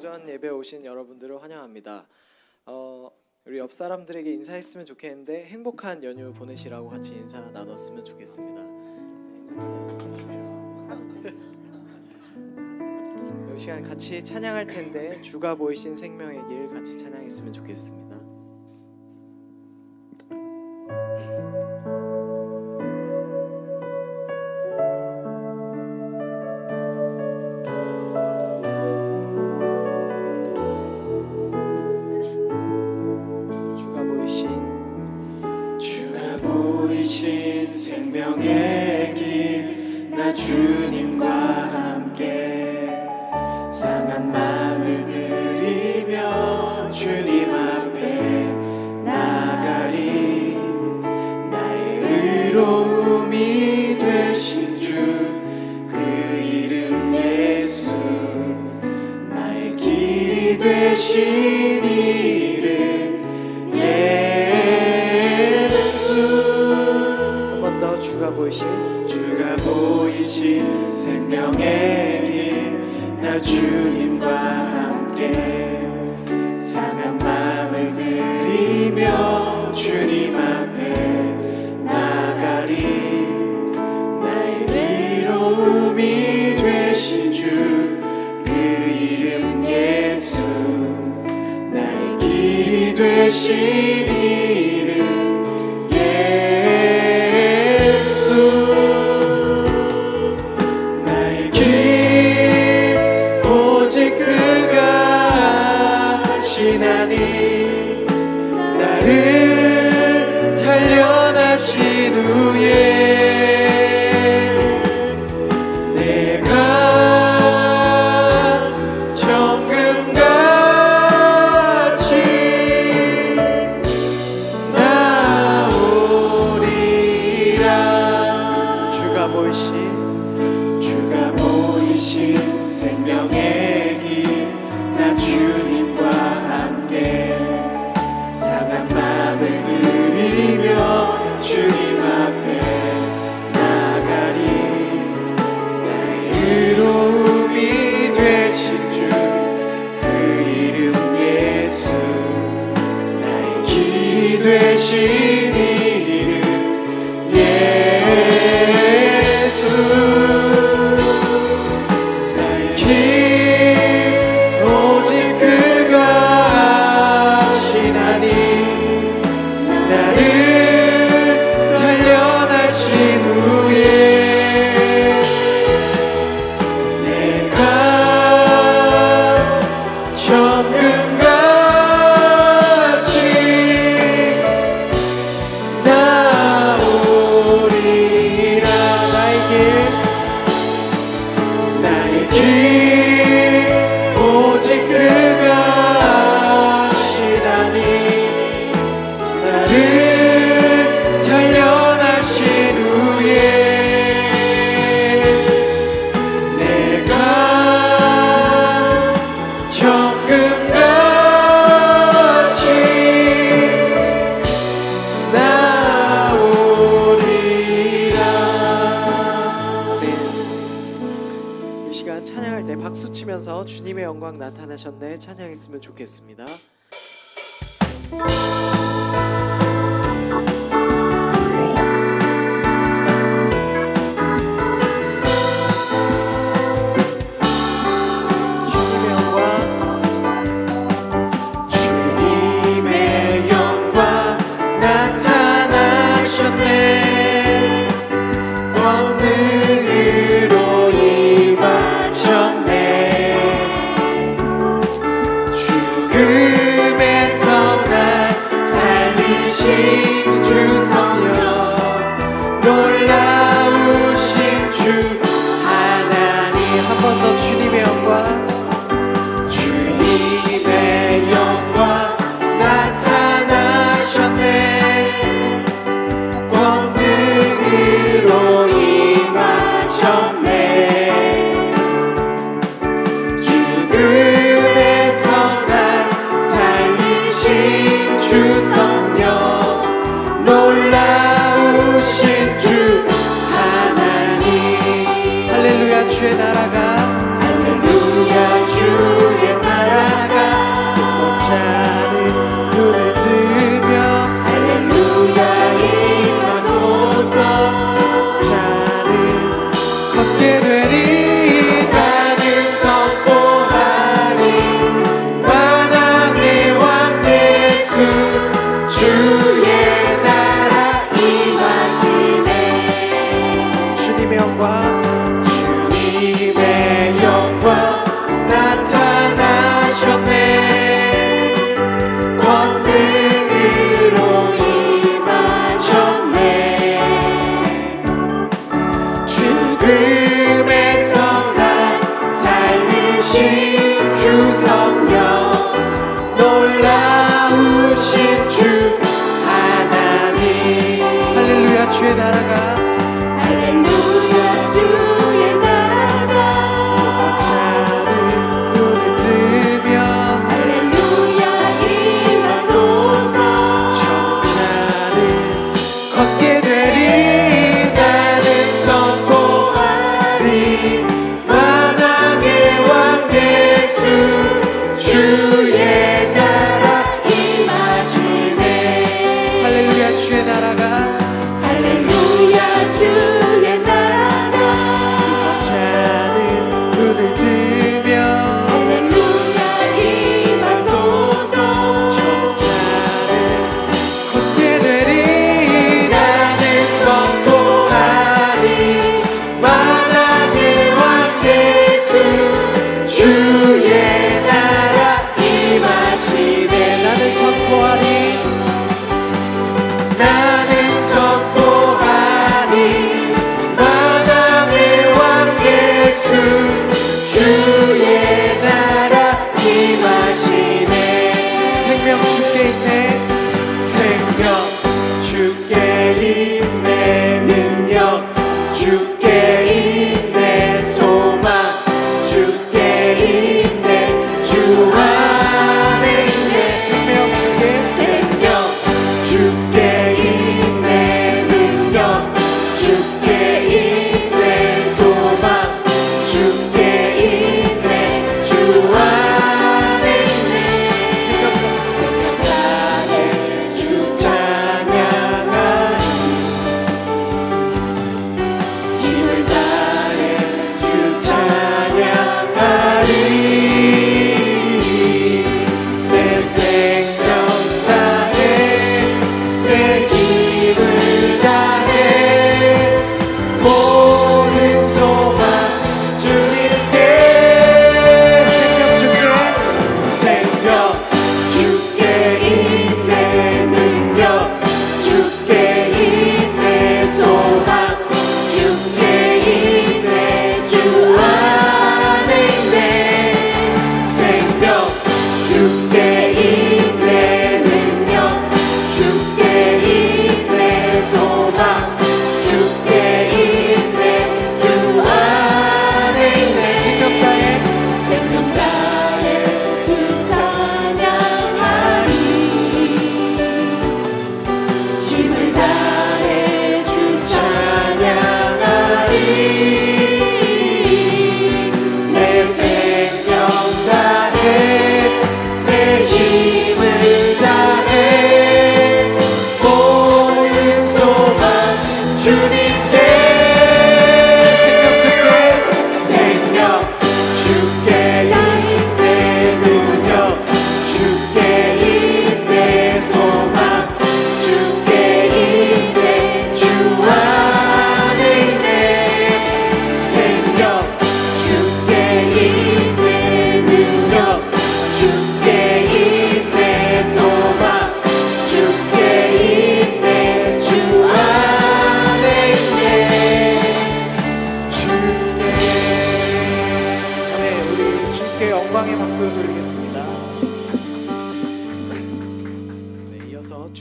오전 예배 오신 여러분들을 환영합니다. 어, 우리 옆 사람들에게 인사했으면 좋겠는데 행복한 연휴 보내시라고 같이 인사 나눴으면 좋겠습니다. 이 시간 같이 찬양할 텐데 주가 보이신 생명의 길 같이 찬양했으면 좋겠습니다. yeah Jesus. 하시면서 주님의 영광 나타나셨네 찬양했으면 좋겠습니다. away.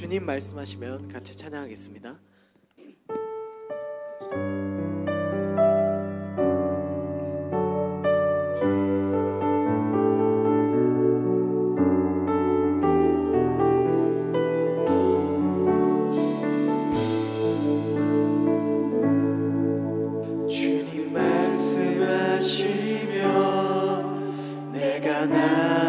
주님 말씀하시면 같이 찬양하겠습니다. 주님 말씀하시면 내가 나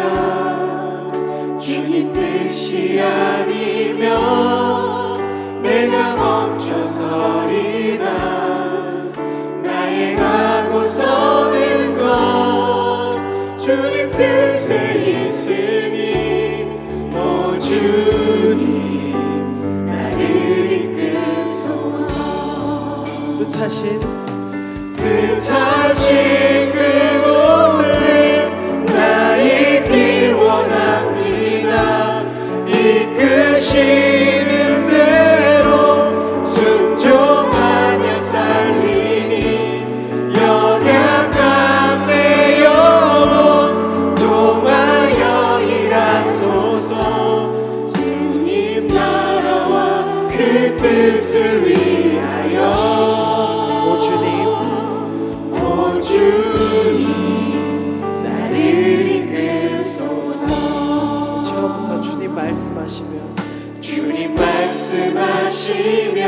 살아 주님 뜻이 아니면 내가 멈춰서리라. 나의 가고 서는 것 주님 뜻을 있으니 오 주님 나를 이끌소서. 뜻하신 뜻하 뜻을 위하여. 오 주님. 오 주님. 나를 이끄소서. 처음부터 주님 말씀하시며 주님 말씀하시며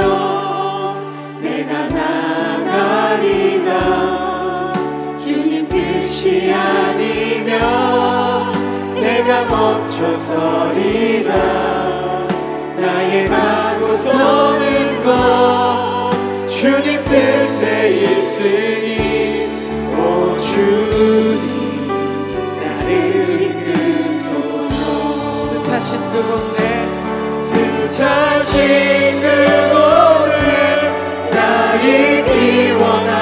내가 나가리다 주님 뜻이 아니면 내가 멈춰서리다 나의 가고 서는 것 주님 뜻에 있으니 오 주님 나를 이끄소서. 뜻하신 그곳에 뜻하신 그곳에 나 있기 원합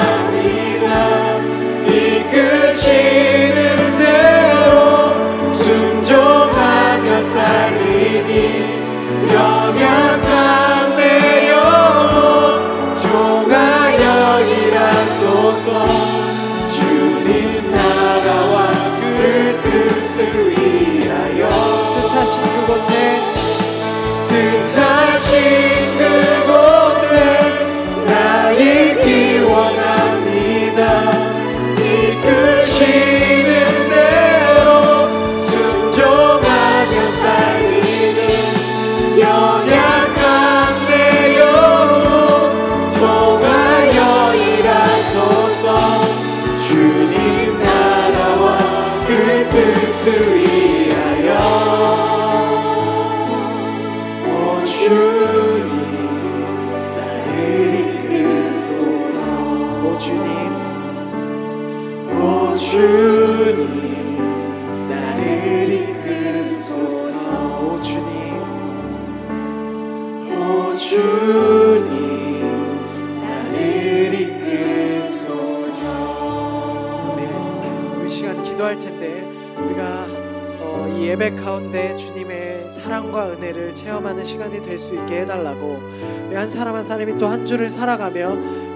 가운데 주님의 사랑과 은혜를 체험하는 시간이 될 수 있게 해달라고 한 사람 한 사람이 또 한 주를 살아가며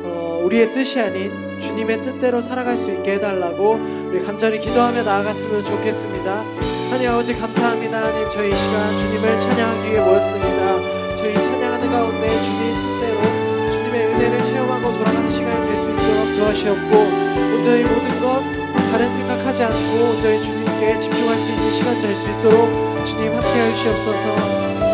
어, 우리의 뜻이 아닌 주님의 뜻대로 살아갈 수 있게 해달라고 우리 간절히 기도하며 나아갔으면 좋겠습니다. 하나님 아버지 감사합니다. 하나님 저희 이 시간 주님을 찬양하기 위해 모였습니다. 저희 찬양하는 가운데 주님 뜻대로 주님의 은혜를 체험하고 돌아가는 시간이 될 수 있도록 도와주셨고 온전히 모든 것 다른 생각하지 않고 온전히 주님 께 집중할 수 있는 시간 될 수 있도록 주님 함께 해 주시옵소서